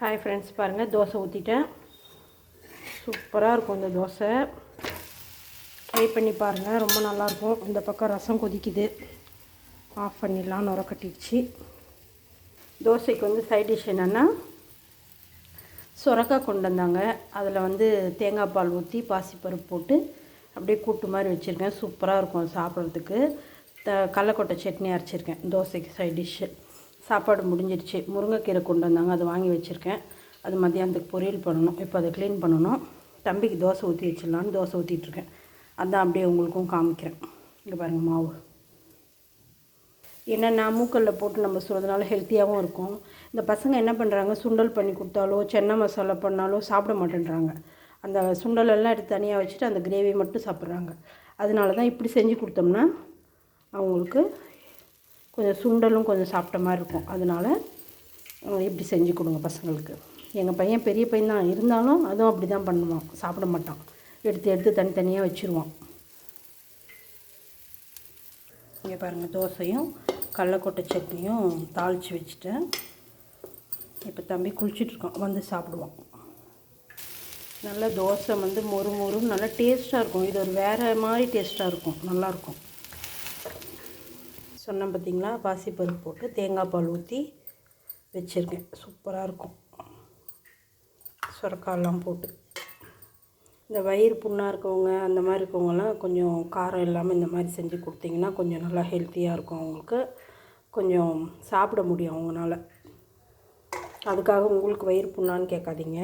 Hi friends பாருங்கள் தோசை ஊற்றிட்டேன் சூப்பராக இருக்கும் இந்த தோசை. ட்ரை பண்ணி பாருங்கள் ரொம்ப நல்லாயிருக்கும். இந்த பக்கம் ரசம் கொதிக்குது. ஆஃப் பண்ணிடலாம் நுர கட்டிடுச்சு. தோசைக்கு வந்து சைட் டிஷ் என்னென்னா சுரக்காய் கொண்டு வந்தாங்க. அதில் வந்து தேங்காய் பால் ஊற்றி பாசிப்பருப்பு போட்டு அப்படியே கூட்டு மாதிரி வச்சுருக்கேன். சூப்பராக இருக்கும் சாப்பிட்றதுக்கு. த கடலக்கொட்டை சட்னி அரைச்சிருக்கேன் தோசைக்கு சைட் டிஷ்ஷு சாப்பாடு முடிஞ்சிருச்சு. முருங்கைக்கீரை கொண்டு வந்தாங்க. அது வாங்கி வச்சுருக்கேன். அது மத்தியானத்துக்கு பொரியல் பண்ணணும். இப்போ அதை க்ளீன் பண்ணணும். தம்பிக்கு தோசை ஊற்றி வச்சிடலான்னு தோசை ஊற்றிட்டுருக்கேன் அதான் அப்படியே உங்களுக்கும் காமிக்கிறேன். இங்கே பாருங்கள் மாவு. என்னென்னா மூக்கல்ல போட்டு நம்ம சொல்கிறதுனால ஹெல்த்தியாகவும் இருக்கும். இந்த பசங்க என்ன பண்ணுறாங்க சுண்டல் பண்ணி கொடுத்தாலோ சென்னை மசாலா பண்ணாலோ சாப்பிட மாட்டேன்றாங்க. அந்த சுண்டலெல்லாம் எடுத்து தனியாக வச்சுட்டு அந்த கிரேவி மட்டும் சாப்பிட்றாங்க. அதனால தான் இப்படி செஞ்சு கொடுத்தோம்னா அவங்களுக்கு கொஞ்சம் சுண்டலும் கொஞ்சம் சாப்பிட்ட மாதிரி இருக்கும். அதனால் இப்படி செஞ்சு கொடுங்க பசங்களுக்கு. எங்கள் பையன் பெரிய பையன் தான். இருந்தாலும் அதுவும் அப்படி தான் பண்ணுவான். சாப்பிட மாட்டான். எடுத்து எடுத்து தனித்தனியாக வச்சுருவான். இங்கே பாருங்கள் தோசையும் கடலக்கொட்டை சட்னியும் தாளித்து வச்சுட்டேன். இப்போ தம்பி குளிச்சுட்ருக்கான் வந்து சாப்பிடுவான். நல்ல தோசை வந்து மொறு மொறும் நல்லா டேஸ்ட்டாக இருக்கும். இது ஒரு வேறு மாதிரி டேஸ்ட்டாக இருக்கும். நல்லாயிருக்கும் சொன்னேன் பார்த்தீங்களா? பாசிப்பருப்பு போட்டு தேங்காய் பால் ஊற்றி வச்சுருக்கேன். சூப்பராக இருக்கும். சுரக்காயெல்லாம் போட்டு. இந்த வயிறு புண்ணாக இருக்கவங்க அந்த மாதிரி இருக்கவங்கலாம் கொஞ்சம் காரம் இல்லாமல் இந்த மாதிரி செஞ்சு கொடுத்தீங்கன்னா கொஞ்சம் நல்லா ஹெல்த்தியாக இருக்கும் அவங்களுக்கு. கொஞ்சம் சாப்பிட முடியும் அவங்களால அதுக்காக உங்களுக்கு வயிறு புண்ணான்னு கேட்காதீங்க.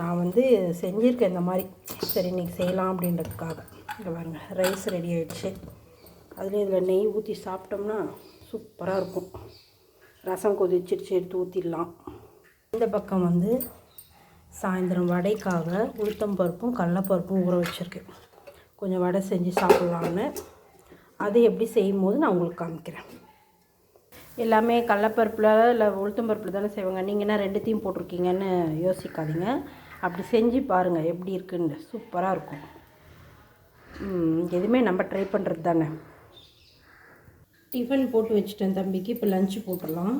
நான் வந்து செஞ்சுருக்கேன் இந்த மாதிரி. சரி இன்றைக்கி செய்யலாம் அப்படின்றதுக்காக. இங்கே பாருங்கள் ரைஸ் ரெடி ஆகிடுச்சு அதுலேயும் இதில் நெய் ஊற்றி சாப்பிட்டோம்னா சூப்பராக இருக்கும். ரசம் கொதிச்சிருச்சு எடுத்து ஊற்றிடலாம் இந்த பக்கம் வந்து சாயந்தரம் வடைக்காக உளுத்தம் பருப்பும் கடலப்பருப்பும் ஊற வச்சுருக்கேன் கொஞ்சம் வடை செஞ்சு சாப்பிட்லான்னு. அது எப்படி செய்யும் போது நான் உங்களுக்கு காமிக்கிறேன். எல்லாமே கடலப்பருப்பில் இல்லை உளுத்தம் பருப்பில் தானே செய்வாங்க. நீங்கள் என்ன ரெண்டுத்தையும் போட்டிருக்கீங்கன்னு யோசிக்காதீங்க. அப்படி செஞ்சு பாருங்கள் எப்படி இருக்குன்னு. சூப்பராக இருக்கும். எதுவுமே நம்ம ட்ரை பண்ணுறது தானே. டிஃபன் போட்டு வச்சுட்டேன் தம்பிக்கு. இப்போ லஞ்சு போட்டுடலாம்.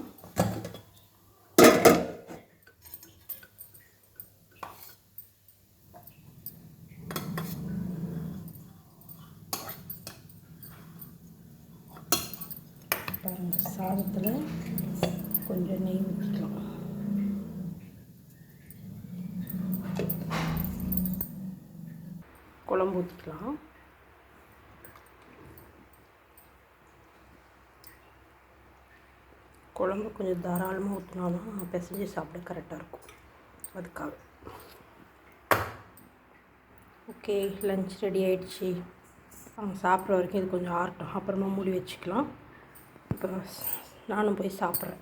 பாருங்கள் சாதத்தில் கொஞ்சம் நெய் ஊற்றிக்கலாம் குழம்பு ஊற்றிக்கலாம் குழம்பு கொஞ்சம் தாராளமாக ஊற்றினா தான் பிசைஞ்சு சாப்பிட கரெக்டாக இருக்கும். அதுக்காக. ஓகே லஞ்ச் ரெடி ஆகிடுச்சி அவங்க சாப்பிட்ற வரைக்கும் இது கொஞ்சம் ஆர்ட்டும் அப்புறமா மூடி வச்சுக்கலாம். இப்போ நானும் போய் சாப்பிட்றேன்.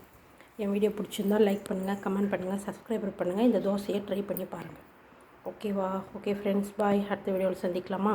என் வீடியோ பிடிச்சிருந்தா லைக் பண்ணுங்கள் கமெண்ட் பண்ணுங்கள் சப்ஸ்கிரைபர் பண்ணுங்கள் இந்த தோசையை ட்ரை பண்ணி பாருங்கள் ஓகேவா ஓகே ஃப்ரெண்ட்ஸ் பாய் அடுத்த வீடியோவில் சந்திக்கலாமா?